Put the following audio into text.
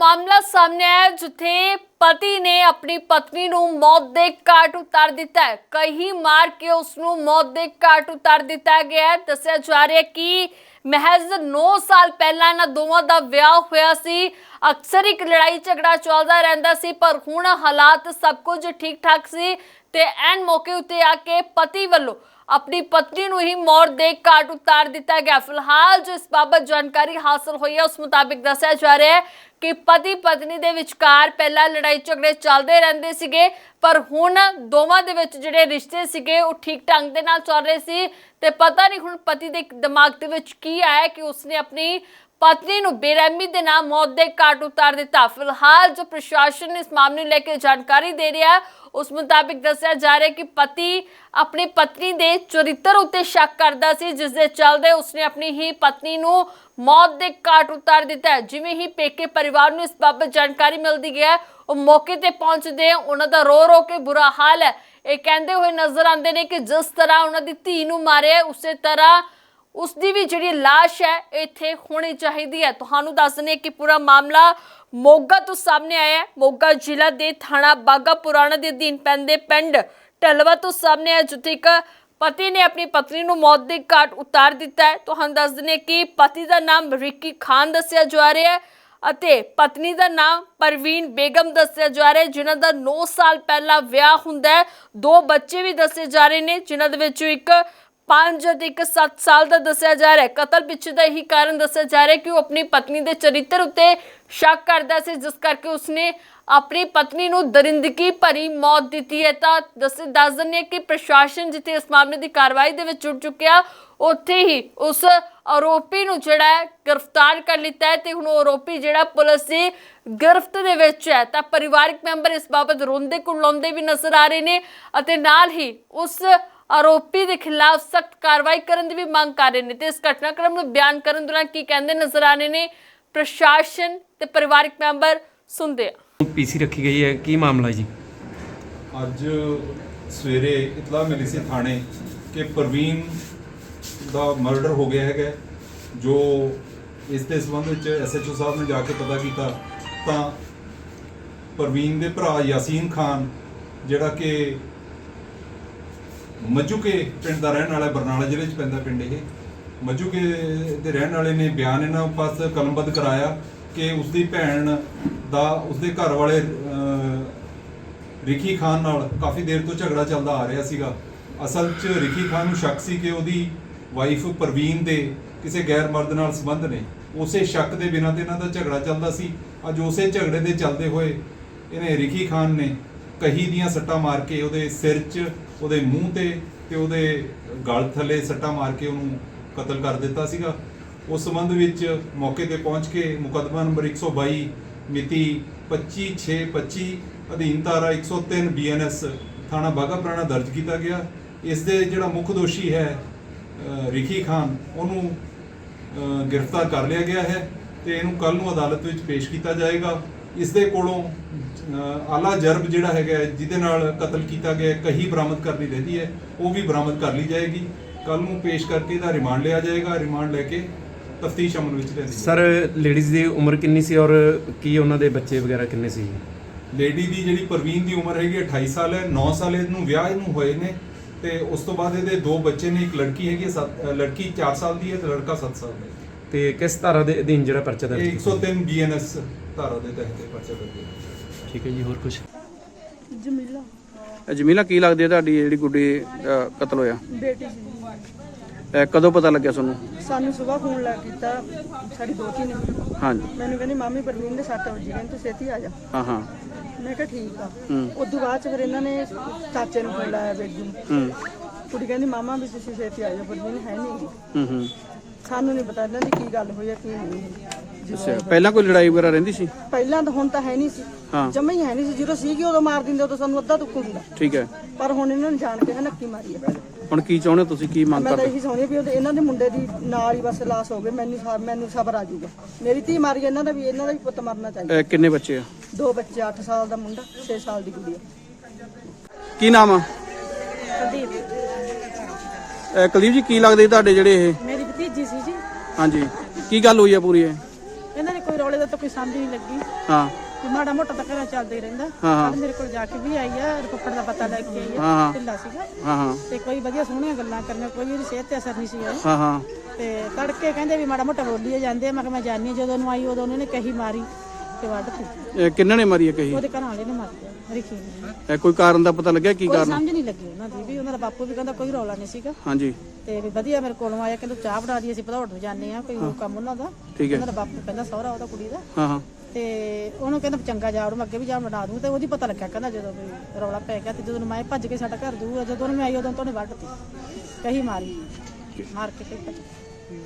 ਮਾਮਲਾ ਸਾਹਮਣੇ ਆਇਆ ਜਿੱਥੇ ਪਤੀ ਨੇ ਆਪਣੀ ਪਤਨੀ ਨੂੰ ਮੌਤ ਦੇ ਘਾਟ ਉਤਾਰ ਦਿੱਤਾ ਹੈ। ਕਹੀ ਮਾਰ ਕੇ ਉਸ ਨੂੰ ਮੌਤ ਦੇ ਘਾਟ ਉਤਾਰ ਦਿੱਤਾ ਗਿਆ ਹੈ। ਦੱਸਿਆ ਜਾ ਰਿਹਾ ਹੈ ਕਿ ਮਹਿਜ਼ 9 ਸਾਲ ਪਹਿਲਾਂ ਇਹਨਾਂ ਦੋਵਾਂ ਦਾ ਵਿਆਹ ਹੋਇਆ ਸੀ। ਅਕਸਰ ਇੱਕ ਲੜਾਈ ਝਗੜਾ ਚੱਲਦਾ ਰਹਿੰਦਾ ਸੀ, ਪਰ ਹੁਣ ਹਾਲਾਤ ਸਭ ਕੁਝ ਠੀਕ ਠਾਕ ਸੀ ਤੇ ਐਨ ਮੌਕੇ ਉੱਤੇ ਆ ਕੇ ਪਤੀ ਵੱਲੋਂ ਆਪਣੀ ਪਤਨੀ ਨੂੰ ਹੀ ਮੌਤ ਦੇ ਘਾਟ ਉਤਾਰ ਦਿੱਤਾ ਗਿਆ। ਫਿਲਹਾਲ ਜੋ ਇਸ ਬਾਬਤ ਜਾਣਕਾਰੀ ਹਾਸਲ ਹੋਈ ਹੈ, ਉਸ ਮੁਤਾਬਿਕ ਦੱਸਿਆ ਜਾ ਰਿਹਾ ਹੈ ਕਿ ਪਤੀ ਪਤਨੀ ਦੇ ਵਿਚਕਾਰ ਪਹਿਲਾਂ ਲੜਾਈ ਝਗੜੇ ਚੱਲਦੇ ਰਹਿੰਦੇ ਸੀਗੇ, ਪਰ ਹੁਣ ਦੋਵਾਂ ਦੇ ਵਿੱਚ ਜਿਹੜੇ ਰਿਸ਼ਤੇ ਸੀਗੇ, ਉਹ ਠੀਕ ਢੰਗ ਦੇ ਨਾਲ ਚੱਲ ਰਹੇ ਸੀ ਤੇ ਪਤਾ ਨਹੀਂ ਹੁਣ ਪਤੀ ਦੇ ਦਿਮਾਗ ਦੇ ਵਿੱਚ ਕੀ ਆਇਆ ਕਿ ਉਸਨੇ ਆਪਣੀ ਪਤਨੀ ਨੂੰ ਬੇਰਹਿਮੀ ਦੇ ਨਾਲ ਮੌਤ ਦੇ ਘਾਟ ਉਤਾਰ ਦਿੱਤਾ। ਫਿਲਹਾਲ ਜੋ ਪ੍ਰਸ਼ਾਸਨ ਇਸ ਮਾਮਲੇ ਨੂੰ ਲੈ ਕੇ ਜਾਣਕਾਰੀ ਦੇ ਰਿਹਾ ਹੈ ਉਸ ਮੁਤਾਬਿਕ ਦੱਸਿਆ ਜਾ ਰਿਹਾ ਕਿ ਪਤੀ ਆਪਣੀ ਪਤਨੀ ਦੇ ਚਰਿੱਤਰ ਉੱਤੇ ਸ਼ੱਕ ਕਰਦਾ ਸੀ, ਜਿਸ ਦੇ ਚੱਲਦੇ ਉਸਨੇ ਆਪਣੀ ਹੀ ਪਤਨੀ ਨੂੰ ਮੌਤ ਦੇ ਘਾਟ ਉਤਾਰ ਦਿੱਤਾ ਜਿਵੇਂ ਹੀ ਪੇਕੇ ਪਰਿਵਾਰ ਨੂੰ ਇਸ ਬਾਬਤ ਜਾਣਕਾਰੀ ਮਿਲਦੀ ਹੈ, ਉਹ ਮੌਕੇ ਤੇ ਪਹੁੰਚਦੇ ਆ ਉਹਨਾਂ ਦਾ ਰੋ ਰੋ ਕੇ ਬੁਰਾ ਹਾਲ ਹੈ। ਇਹ ਕਹਿੰਦੇ ਹੋਏ ਨਜ਼ਰ ਆਉਂਦੇ ਨੇ ਕਿ ਜਿਸ ਤਰ੍ਹਾਂ ਉਹਨਾਂ ਦੀ ਧੀ ਨੂੰ ਮਾਰਿਆ, ਉਸੇ ਤਰ੍ਹਾਂ ਉਸ ਦੀ ਵੀ ਜਿਹੜੀ লাশ ਹੈ, ਇੱਥੇ ਹੋਣੀ ਚਾਹੀਦੀ ਹੈ। ਤੁਹਾਨੂੰ ਦੱਸ ਦਨੇ ਕਿ ਪੂਰਾ ਮਾਮਲਾ ਮੋਗਾ ਤੋਂ ਸਾਹਮਣੇ ਆਇਆ ਹੈ। ਮੋਗਾ ਜ਼ਿਲ੍ਹਾ ਦੇ ਥਾਣਾ ਬਾਗਾ ਪੁਰਾਣਾ ਦੇ ਅਧੀਨ ਪੈਂਦੇ ਪਿੰਡ ਢਲਵਾ ਤੋਂ ਸਾਹਮਣੇ ਆਇਆ, ਜਿੱਥੇ ਇੱਕ ਪਤੀ ਨੇ ਆਪਣੀ ਪਤਨੀ ਨੂੰ ਮੌਤ ਦੇ ਘਾਟ ਉਤਾਰ ਦਿੱਤਾ ਹੈ। ਤੁਹਾਨੂੰ ਦੱਸ ਦਨੇ ਕਿ ਪਤੀ ਦਾ ਨਾਮ ਰਿੱਕੀ ਖਾਨ ਦੱਸਿਆ ਜਾ ਰਿਹਾ ਹੈ ਅਤੇ ਪਤਨੀ ਦਾ ਨਾਮ ਪਰਵੀਨ ਬੇਗਮ ਦੱਸਿਆ ਜਾ ਰਿਹਾ ਹੈ, ਜਿਨ੍ਹਾਂ ਦਾ 9 ਸਾਲ ਪਹਿਲਾਂ ਵਿਆਹ ਹੁੰਦਾ ਹੈ। ਦੋ ਬੱਚੇ ਵੀ ਦੱਸੇ ਜਾ ਰਹੇ ਨੇ, ਜਿਨ੍ਹਾਂ ਦੇ ਵਿੱਚੋਂ ਇੱਕ 5 ਅਤੇ ਇੱਕ 7 ਸਾਲ ਦਾ ਦੱਸਿਆ ਜਾ ਰਿਹਾ ਹੈ। ਕਤਲ ਪਿੱਛੇ ਦਾ ਇਹੀ ਕਾਰਨ ਦੱਸਿਆ ਜਾ ਰਿਹਾ ਹੈ ਕਿ ਉਹ ਆਪਣੀ ਪਤਨੀ ਦੇ ਚਰਿੱਤਰ ਉੱਤੇ ਸ਼ੱਕ ਕਰਦਾ ਸੀ, ਜਿਸ ਕਰਕੇ ਉਸਨੇ ਆਪਣੀ ਪਤਨੀ ਨੂੰ ਦਰਿੰਦਗੀ ਭਰੀ ਮੌਤ ਦਿੱਤੀ ਹੈ। ਤਾਂ ਦੱਸ ਦੱਸ ਦਿੰਦੇ ਹਾਂ ਕਿ ਪ੍ਰਸ਼ਾਸਨ ਜਿੱਥੇ ਇਸ ਮਾਮਲੇ ਦੀ ਕਾਰਵਾਈ ਦੇ ਵਿੱਚ ਜੁੜ ਚੁੱਕਿਆ, ਉੱਥੇ ਹੀ ਉਸ ਆਰੋਪੀ ਨੂੰ ਜਿਹੜਾ ਹੈ ਗ੍ਰਿਫਤਾਰ ਕਰ ਲਿੱਤਾ ਹੈ ਤੇ ਹੁਣ ਉਹ ਆਰੋਪੀ ਜਿਹੜਾ ਪੁਲਿਸ ਦੀ ਗ੍ਰਿਫਤ ਦੇ ਵਿੱਚ ਹੈ। ਤਾਂ ਪਰਿਵਾਰਕ ਮੈਂਬਰ ਇਸ ਬਾਬਤ ਰੋਂਦੇ ਕੁਰਲਾਉਂਦੇ ਵੀ ਨਜ਼ਰ ਆ ਰਹੇ ਨੇ ਅਤੇ ਨਾਲ ਹੀ ਉਸ ਆਰੋਪੀ ਦੇ ਖਿਲਾਫ ਸਖਤ ਕਾਰਵਾਈ ਕਰਨ ਦੀ ਵੀ ਮੰਗ ਕਰ ਰਹੇ ਨੇ ਤੇ ਇਸ ਘਟਨਾਕ੍ਰਮ ਨੂੰ ਬਿਆਨ ਕਰਨ ਦੌਰਾਨ ਕੀ ਕਹਿੰਦੇ ਨਜ਼ਰ ਆ ਰਹੇ ਨੇ? ਪ੍ਰਸ਼ਾਸਨ ਤੇ ਪਰਿਵਾਰਕ ਮੈਂਬਰ ਸੁਣਦੇ ਆ। ਪੀਸੀ ਰੱਖੀ ਗਈ ਹੈ। ਕੀ ਮਾਮਲਾ ਜੀ? ਅੱਜ ਸਵੇਰੇ ਇਤਲਾਹ ਮਿਲੀ ਸੀ ਥਾਣੇ ਕਿ ਪ੍ਰਵੀਨ ਦਾ ਮਰਡਰ ਹੋ ਗਿਆ ਹੈਗਾ। ਜੋ ਇਸ ਦੇ ਸੰਬੰਧ ਵਿੱਚ ਐਸਐਚਓ ਸਾਹਿਬ ਨੇ ਜਾ ਕੇ ਪਤਾ ਕੀਤਾ ਤਾਂ ਪ੍ਰਵੀਨ ਦੇ ਭਰਾ ਯਾਸੀਨ ਖਾਨ ਜਿਹੜਾ ਕਿ ਮੱਜੂਕੇ ਪਿੰਡ ਦਾ ਰਹਿਣ ਵਾਲਾ ਬਰਨਾਲਾ ਜ਼ਿਲ੍ਹੇ 'ਚ ਪੈਂਦਾ ਪਿੰਡ ਇਹ। ਮੱਜੂਕੇ ਦੇ ਰਹਿਣ ਵਾਲੇ ਨੇ ਬਿਆਨ ਇਹਨਾਂ ਪਾਸ ਕਲਮਬੱਧ ਕਰਾਇਆ ਕਿ ਉਸਦੀ ਭੈਣ ਦਾ ਉਸਦੇ ਘਰ ਵਾਲੇ ਅਹ, ਰਿਕੀ ਖਾਨ ਨਾਲ ਕਾਫੀ ਦੇਰ ਤੋਂ ਝਗੜਾ ਚੱਲਦਾ ਆ ਰਿਹਾ ਸੀਗਾ। ਅਸਲ 'ਚ ਰਿਕੀ ਖਾਨ ਨੂੰ ਸ਼ੱਕ ਸੀ ਕਿ ਉਹਦੀ ਵਾਈਫ ਪ੍ਰਵੀਨ ਦੇ ਕਿਸੇ ਗੈਰ ਮਰਦ ਨਾਲ ਸੰਬੰਧ ਨੇ। ਉਸੇ ਸ਼ੱਕ ਦੇ ਬਿਨਾਂ ਤੇ ਇਹਨਾਂ ਦਾ ਝਗੜਾ ਚੱਲਦਾ ਸੀ। ਅੱਜ ਉਸੇ ਝਗੜੇ ਦੇ ਚੱਲਦੇ ਹੋਏ ਇਹਨੇ ਰਿਕੀ ਖਾਨ ਨੇ ਕਹੀ ਦੀਆਂ ਸੱਟਾਂ ਮਾਰ ਕੇ ਉਹਦੇ ਸਿਰ 'ਚ ਉਹਦੇ ਮੂੰਹ ਤੇ ਤੇ ਉਹਦੇ ਗਲ ਥੱਲੇ ਸੱਟਾਂ ਮਾਰ ਕੇ ਉਹਨੂੰ ਕਤਲ ਕਰ ਦਿੱਤਾ ਸੀਗਾ। ਉਸ ਸੰਬੰਧ ਵਿੱਚ ਮੌਕੇ ਤੇ ਪਹੁੰਚ ਕੇ ਮੁਕੱਦਮਾ ਨੰਬਰ 122 ਮਿਤੀ 25/6/25 ਅਧੀਨ ਧਾਰਾ 103 ਬੀਐਨਐਸ ਥਾਣਾ ਬਾਗਾ ਪੁਰਾਣਾ ਦਰਜ ਕੀਤਾ ਗਿਆ। ਇਸ ਦੇ ਜਿਹੜਾ ਮੁੱਖ ਦੋਸ਼ੀ ਹੈ ਅ, ਰਿਕੀ ਖਾਨ ਉਹਨੂੰ ਗ੍ਰਿਫਤਾਰ ਕਰ ਲਿਆ ਗਿਆ ਹੈ ਤੇ ਇਹਨੂੰ ਕੱਲ ਨੂੰ ਅਦਾਲਤ ਵਿੱਚ ਪੇਸ਼ ਕੀਤਾ ਜਾਏਗਾ। ਇਸ ਦੇ ਕੋਲੋਂ ਆਲਾ ਜਰਬ ਜਿਹੜਾ ਹੈਗਾ ਜਿਹਦੇ ਨਾਲ ਕਤਲ ਕੀਤਾ ਗਿਆ ਕਹੀ ਬਰਾਮਦ ਕਰਨੀ ਰਹਿੰਦੀ ਹੈ ਉਹ ਵੀ ਬਰਾਮਦ ਕਰ ਲਈ ਜਾਏਗੀ। ਕੱਲ ਨੂੰ ਪੇਸ਼ ਕਰਕੇ ਇਹਦਾ ਰਿਮਾਂਡ ਲਿਆ ਜਾਏਗਾ ਰਿਮਾਂਡ ਲੈ ਕੇ ਤਫਤੀਸ਼ ਅਮਲ ਵਿੱਚ ਲੈਂਦੀ ਸਰ ਲੇਡੀਜ਼ ਦੀ ਉਮਰ ਕਿੰਨੀ ਸੀ ਔਰ ਕੀ ਉਹਨਾਂ ਦੇ ਬੱਚੇ ਵਗੈਰਾ ਕਿੰਨੇ ਸੀ? ਲੇਡੀ ਦੀ ਜਿਹੜੀ ਪ੍ਰਵੀਨ ਦੀ ਉਮਰ ਹੈਗੀ ਹੈ 28 ਸਾਲ ਹੈ 9 ਸਾਲ ਇਹਨੂੰ ਵਿਆਹ ਇਹਨੂੰ ਹੋਏ ਨੇ ਤੇ ਉਸ ਤੋਂ ਬਾਅਦ ਇਹਦੇ ਦੋ ਬੱਚੇ ਨੇ ਇੱਕ ਲੜਕੀ ਹੈਗੀ ਹੈ ਲੜਕੀ 4 ਸਾਲ ਦੀ ਹੈ ਤੇ ਲੜਕਾ 7 ਸਾਲ ਦਾ ਹੈ। ਤੇ ਕਿਸ ਧਾਰਾ ਦੇ ਅਧੀਨ ਜਿਹੜਾ ਪਰਚਾ ਦਰਜ ਇਹ ਕੀਤਾ? 103 ਬੀਐਨਐਸ ਧਾਰਾ ਦੇ ਤਹਿਤ ਇਹ ਪਰਚਾ ਦਰਜ ਹੈ ਠੀਕ ਹੈ ਜੀ ਹੋਰ ਕੁਝ ਜਮੀਲਾ। ਜਮੀਲਾ ਕੀ ਲੱਗਦੀ ਹੈ ਤੁਹਾਡੀ ਜਿਹੜੀ ਗੁੱਡੀ ਕਤਲ ਹੋਇਆ? ਬੇਟੀ ਸੀ। ਇਹ ਕਦੋਂ ਪਤਾ ਲੱਗਿਆ ਤੁਹਾਨੂੰ? ਸਾਨੂੰ ਸਵੇਰ ਫੋਨ ਲਾ ਕੀਤਾ ਸਾਡੀ ਦੋਤੀ ਨੇ। ਹਾਂਜੀ। ਮੈਨੂੰ ਕਹਿੰਦੀ ਮਾਮੀ ਪਰਵੀਨ ਦੇ 7 ਵਜੇ ਕਹਿੰਦੀ ਤੂੰ ਛੇਤੀ ਆ ਜਾ। ਹਾਂ ਹਾਂ। ਮੈਂ ਕਿਹਾ ਠੀਕ ਆ। ਹੂੰ। ਉਦੋਂ ਬਾਅਦ ਚ ਫਿਰ ਇਹਨਾਂ ਨੇ ਚਾਚੇ ਨੂੰ ਫੋਨ ਲਾਇਆ ਨੂੰ। ਹੂੰ। ਕੁੜੀ ਕਹਿੰਦੀ ਮਾਮਾ ਵੀ ਤੁਸੀਂ ਛੇਤੀ ਆ ਜਾ ਪਰਵੀਨ ਹੈ ਨਹੀਂ ਹੂੰ ਹੂੰ। ਸਾਨੂੰ ਨਹੀਂ ਪਤਾ ਇਹਨਾਂ ਦੀ ਕੀ ਗੱਲ ਹੋਈ ਆ ਕੀ ਨਹੀਂ ਅੱਛਾ ਪਹਿਲਾਂ ਕੋਈ ਲੜਾਈ ਵਗੈਰਾ ਰਹਿੰਦੀ ਸੀ? ਪਹਿਲਾਂ ਤਾਂ ਹੁਣ ਤਾਂ ਹੈ ਨਹੀਂ ਸੀ। ਹਾਂ। ਜਮਾ ਹੀ ਹੈ ਨਹੀਂ ਸੀ। ਜਦੋਂ ਸੀਗੀ ਉਦੋਂ ਮਾਰ ਦਿੰਦੇ ਉਦੋਂ ਸਾਨੂੰ ਅੱਧਾ ਦੁੱਖ ਹੁੰਦਾ। ਠੀਕ ਹੈ। ਪਰ ਹੁਣ ਇਹਨਾਂ ਨੇ ਜਾਣ ਕੇ ਨੱਕੀ ਮਾਰੀ ਆ। ਹੁਣ ਕੀ ਚਾਹੁੰਦੇ ਹੋ ਤੁਸੀਂ? ਕੀ ਮੰਗ ਮੈਂ ਤਾਂ ਕਰਦੇ? ਇਹੀ ਚਾਹੁੰਦੀ ਵੀ ਉਹਦੇ ਇਹਨਾਂ ਦੇ ਮੁੰਡੇ ਦੀ ਨਾਲ ਹੀ ਬਸ ਲਾਸ ਹੋ ਗਏ ਮੈਨੂੰ ਸਾ- ਮੈਨੂੰ ਸਬਰ ਆ ਜਾਊਗਾ। ਮੇਰੀ ਧੀ ਮਾਰੀ ਇਹਨਾਂ ਦਾ ਵੀ ਇਹਨਾਂ ਦਾ ਵੀ ਪੁੱਤ ਮਰਨਾ ਚਾਹੀਦਾ। ਕਿੰਨੇ ਬੱਚੇ ਆ? ਦੋ ਬੱਚੇ 8 ਸਾਲ ਦਾ ਮੁੰਡਾ 6 ਸਾਲ ਦੀ ਕੁੜੀ ਕੀ ਨਾਮ ਆ? ਕੁਲਦੀਪ। ਜੀ ਕੀ ਲੱਗਦੇ ਤੁਹਾਡੇ ਜਿਹੜੇ ਇਹ? ਮੇਰੀ ਭਤੀਜੀ ਸੀ ਜੀ। ਹਾਂਜੀ। ਕੀ ਗੱਲ ਹੋਈ ਆ ਪੂਰੀ ਇਹ? ਇਹਨਾਂ ਨੇ ਕੋਈ ਰੌਲੇ ਉਹਦਾ ਤਾਂ ਕੋਈ ਸਮਝ ਨਹੀਂ ਲੱਗੀ। ਹਾਂ। ਵੀ ਮਾੜਾ ਮੋਟਾ ਤਾਂ ਘਰਾਂ ਚੱਲਦਾ ਹੀ ਰਹਿੰਦਾ। ਹਾਂ, ਹਾਂ। ਕੱਲ੍ਹ ਮੇਰੇ ਕੋਲ ਜਾ ਕੇ ਵੀ ਆਈ ਆ ਰਿਪੋਰਟ ਦਾ ਪਤਾ ਲੈ ਕੇ ਆਈ ਹਾਂ, ਹਾਂ। ਆ ਢਿੱਲਾ ਸੀਗਾ। ਹਾਂ ਹਾਂ। ਤੇ ਕੋਈ ਵਧੀਆ ਸੋਹਣੀਆਂ ਗੱਲਾਂ ਕਰਨੀਆਂ ਕੋਈ ਉਹਦੀ ਸਿਹਤ ਤੇ ਅਸਰ ਨਹੀਂ ਸੀ ਹੋਇਆ ਹਾਂ ਹਾਂ। ਤੇ ਤੜਕੇ ਕਹਿੰਦੇ ਵੀ ਮਾੜਾ ਮੋਟਾ ਬੋਲੀ ਜਾਂਦੇ ਆ। ਮੈਂ ਕਿਹਾ ਮੈਂ ਜਾਣੀ ਜਦੋਂ ਨੂੰ ਆਈ ਉਦੋਂ ਉਹਨੇ ਕਹੀ ਮਾਰੀ ਤੇ ਵੱਢਤੀ ਇਹ ਕਿੰਨਾਂ ਨੇ ਮਾਰੀ ਹੈ ਕਹੀ? ਉਹਦੇ ਘਰ ਵਾਲੇ ਨੇ ਮਾਰੀ ਰਿਖੀ ਨੇ। ਇਹ ਕੋਈ ਕਾਰਨ ਦਾ ਪਤਾ ਲੱਗਿਆ ਕੀ ਕੋਈ ਕਾਰਨ? ਸਮਝ ਨਹੀਂ ਲੱਗੀ ਦੀ ਉਹਨਾਂ ਦਾ। ਬਾਪੂ ਵੀ ਕਹਿੰਦਾ ਕੋਈ ਰੌਲਾ ਨਹੀਂ ਸੀਗਾ। ਹਾਂਜੀ। ਤੇ ਵੀ ਵਧੀਆ ਮੇਰੇ ਕੋਲੋਂ ਆਇਆ ਕਹਿੰਦਾ ਚਾਹ ਬਣਾ ਦੀ ਅਸੀਂ ਭਦੌੜ ਨੂੰ ਜਾਂਦੇ ਆ ਕੋਈ ਕੰਮ ਉਹਨਾਂ ਦਾ। ਠੀਕ ਹੈ। ਉਹਨਾਂ ਦਾ ਬਾਪੂ ਕਹਿੰਦਾ ਸਹੁਰਾ ਉਹਦਾ ਕੁੜੀ ਦਾ। ਹਾਂ ਹਾਂ। ਤੇ ਉਹਨੂੰ ਕਹਿੰਦਾ ਵੀ ਚੰਗਾ ਜਾ ਉਹਨੂੰ ਅੱਗੇ ਵੀ ਜਾ ਬਣਾ ਦੂੰ। ਤੇ ਉਹਦੀ ਪਤਾ ਲੱਗਿਆ ਕਹਿੰਦਾ ਜਦੋਂ ਵੀ ਰੌਲਾ ਪੈ ਗਿਆ ਤੇ ਜਦੋਂ ਮੈਂ ਭੱਜ ਕੇ ਸਾਡਾ ਘਰ ਦੂਰ ਜਦੋਂ ਉਹਨੂੰ ਮੈਂ ਆਈ ਉਦੋਂ ਤੋਂ ਉਹਨੇ ਵੱਢਤੀ। ਕਹੀ ਮਾਰੀ। ਮਾਰ ਕੇ ਤੇ ਭੱਜ ਗਈ।